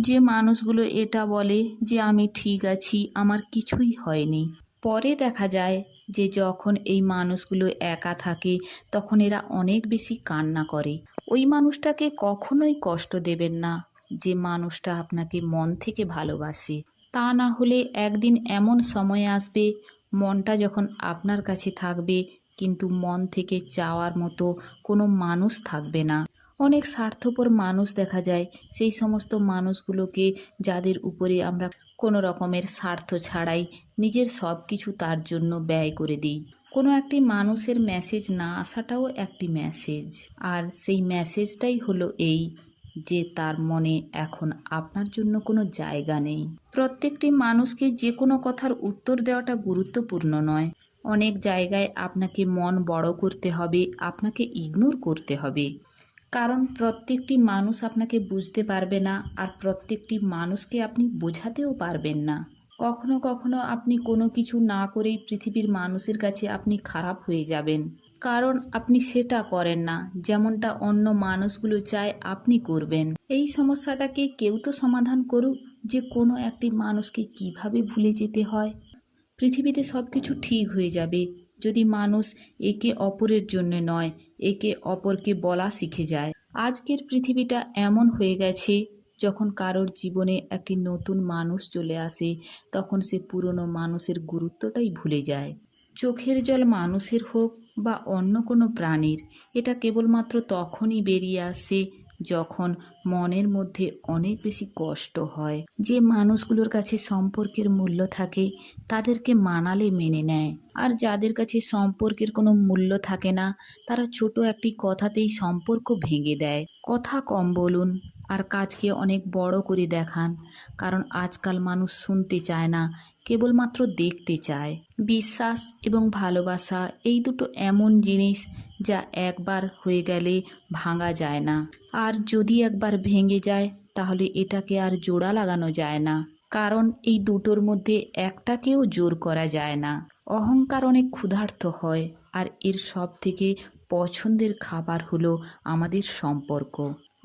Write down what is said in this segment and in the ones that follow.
যে মানুষগুলো এটা বলে যে আমি ঠিক আছি, আমার কিছুই হয়নি। পরে দেখা যায় যে যখন এই মানুষগুলো একা থাকে, তখন এরা অনেক বেশি কান্না করে। ওই মানুষটাকে কখনোই কষ্ট দেবেন না যে মানুষটা আপনাকে মন থেকে ভালোবাসে। তা না হলে একদিন এমন সময় আসবে, মনটা যখন আপনার কাছে থাকবে, কিন্তু মন থেকে চাওয়ার মতো কোনো মানুষ থাকবে না। অনেক স্বার্থপর মানুষ দেখা যায়। সেই সমস্ত মানুষগুলোকে যাদের উপরে আমরা কোনো রকমের স্বার্থ ছাড়াই নিজের সব কিছু তার জন্য ব্যয় করে দিই। কোনো একটি মানুষের মেসেজ না আসাটাও একটি মেসেজ আর সেই মেসেজটাই হলো এই যে তার মনে এখন আপনার জন্য কোনো জায়গা নেই। প্রত্যেকটি মানুষকে যে কোনো কথার উত্তর দেওয়াটা গুরুত্বপূর্ণ নয়। অনেক জায়গায় আপনাকে মন বড় করতে হবে, আপনাকে ইগনোর করতে হবে। কারণ প্রত্যেকটি মানুষ আপনাকে বুঝতে পারবে না আর প্রত্যেকটি মানুষকে আপনি বোঝাতেও পারবেন না। কখনো কখনো আপনি কোনো কিছু না করেই পৃথিবীর মানুষের কাছে আপনি খারাপ হয়ে যাবেন। কারণ আপনি সেটা করেন না, যেমনটা অন্য মানুষগুলো চায় আপনি করবেন। এই সমস্যাটাকে কেউ তো সমাধান করুক, যে কোনো একটি মানুষকে কীভাবে ভুলে যেতে হয়? পৃথিবীতে সব কিছু ঠিক হয়ে যাবে যদি মানুষ একে অপরের জন্য নয়, একে অপরকে বলা শিখে যায়। আজকের পৃথিবীটা এমন হয়ে গেছে, যখন কারোর জীবনে একটি নতুন মানুষ চলে আসে, তখন সে পুরনো মানুষের গুরুত্বটাই ভুলে যায়। চোখের জল মানুষের হোক বা অন্য কোনো প্রাণীর, এটা কেবলমাত্র তখনই বেরিয়ে আসে যখন মনের মধ্যে অনেক বেশি কষ্ট হয়, যে মানুষগুলোর কাছে সম্পর্কের মূল্য থাকে, তাদেরকে মানালে মেনে নেয়। আর যাদের কাছে সম্পর্কের কোনো মূল্য থাকে না, তারা ছোট একটি কথাতেই সম্পর্ক ভেঙে দেয়। কথা কম বলুন আর কাজকে অনেক বড় করে দেখান, কারণ আজকাল মানুষ শুনতে চায় না, কেবলমাত্র দেখতে চায়। বিশ্বাস এবং ভালোবাসা এই দুটো এমন জিনিস যা একবার হয়ে গেলে ভাঙা যায় না। আর যদি একবার ভেঙে যায়, তাহলে এটাকে আর জোড়া লাগানো যায় না। কারণ এই দুটোর মধ্যে একটাকেও জোর করা যায় না। অহংকার অনেক ক্ষুধার্ত হয়, আর এর সব থেকে পছন্দের খাবার হলো আমাদের সম্পর্ক।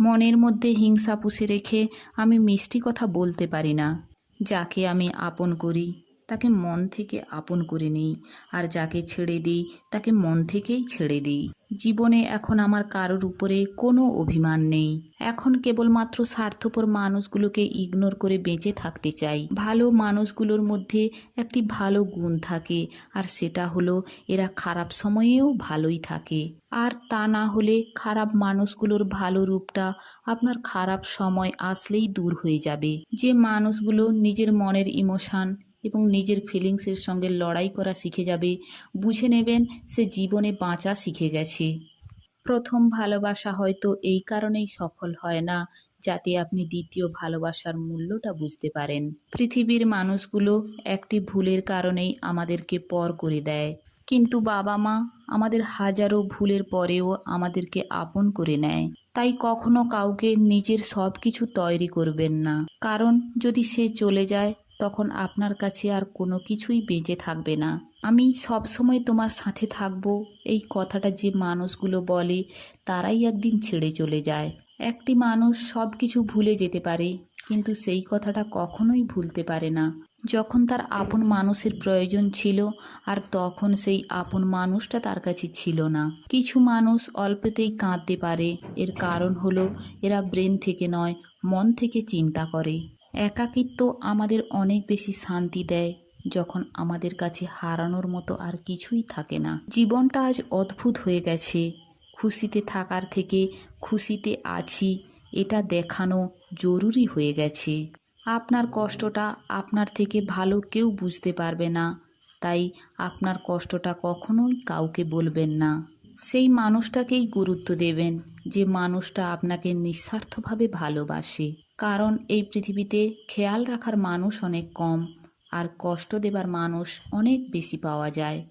মনের মধ্যে হিংসা পুষে রেখে আমি মিষ্টি কথা বলতে পারি না। যাকে আমি আপন করি। তাকে মন থেকে আপন করে নিই, আর যাকে ছেড়ে দিই, তাকে মন থেকেই ছেড়ে দিই। জীবনে এখন আমার কারোর উপরে কোনো অভিমান নেই। এখন কেবলমাত্র স্বার্থপর মানুষগুলোকে ইগনোর করে বেঁচে থাকতে চাই। ভালো মানুষগুলোর মধ্যে একটি ভালো গুণ থাকে, আর সেটা হলো এরা খারাপ সময়েও ভালোই থাকে। আর তা না হলে খারাপ মানুষগুলোর ভালো রূপটা আপনার খারাপ সময় আসলেই দূর হয়ে যাবে। যে মানুষগুলো নিজের মনের ইমোশান এবং নিজের ফিলিংসের সঙ্গে লড়াই করা শিখে যাবে। বুঝে নেবেন, সে জীবনে বাঁচা শিখে গেছে। প্রথম ভালোবাসা হয়তো এই কারণেই সফল হয় না, যাতে আপনি দ্বিতীয় ভালোবাসার মূল্যটা বুঝতে পারেন। পৃথিবীর মানুষগুলো একটি ভুলের কারণেই আমাদেরকে পর করে দেয়। কিন্তু বাবা মা আমাদের হাজারো ভুলের পরেও আমাদেরকে আপন করে নেয়। তাই কখনো কাউকে নিজের সব কিছু তৈরি করবেন না। কারণ যদি সে চলে যায় তখন আপনার কাছে আর কোনো কিছুই বেঁচে থাকবে না। আমি সব সময় তোমার সাথে থাকব, এই কথাটা যে মানুষগুলো বলে তারাই একদিন ছেড়ে চলে যায়। একটি মানুষ সব কিছু ভুলে যেতে পারে, কিন্তু সেই কথাটা কখনোই ভুলতে পারে না। যখন তার আপন মানুষের প্রয়োজন ছিল, আর তখন সেই আপন মানুষটা তার কাছে ছিল না। কিছু মানুষ অল্পতেই কাঁদতে পারে, এর কারণ হলো এরা ব্রেন থেকে নয়, মন থেকে চিন্তা করে। একাকিত্ব আমাদের অনেক বেশি শান্তি দেয় যখন আমাদের কাছে হারানোর মতো আর কিছুই থাকে না। জীবনটা আজ অদ্ভুত হয়ে গেছে। খুশিতে থাকার থেকে খুশিতে আছি, এটা দেখানো জরুরি হয়ে গেছে। আপনার কষ্টটা আপনার থেকে ভালো কেউ বুঝতে পারবে না, তাই আপনার কষ্টটা কখনোই কাউকে বলবেন না। সেই মানুষটাকেই গুরুত্ব দেবেন। যে মানুষটা আপনাকে নিঃস্বার্থভাবে ভালোবাসে। কারণ এই পৃথিবীতে খেয়াল রাখার মানুষ অনেক কম, আর কষ্ট দেবার মানুষ অনেক বেশি পাওয়া যায়।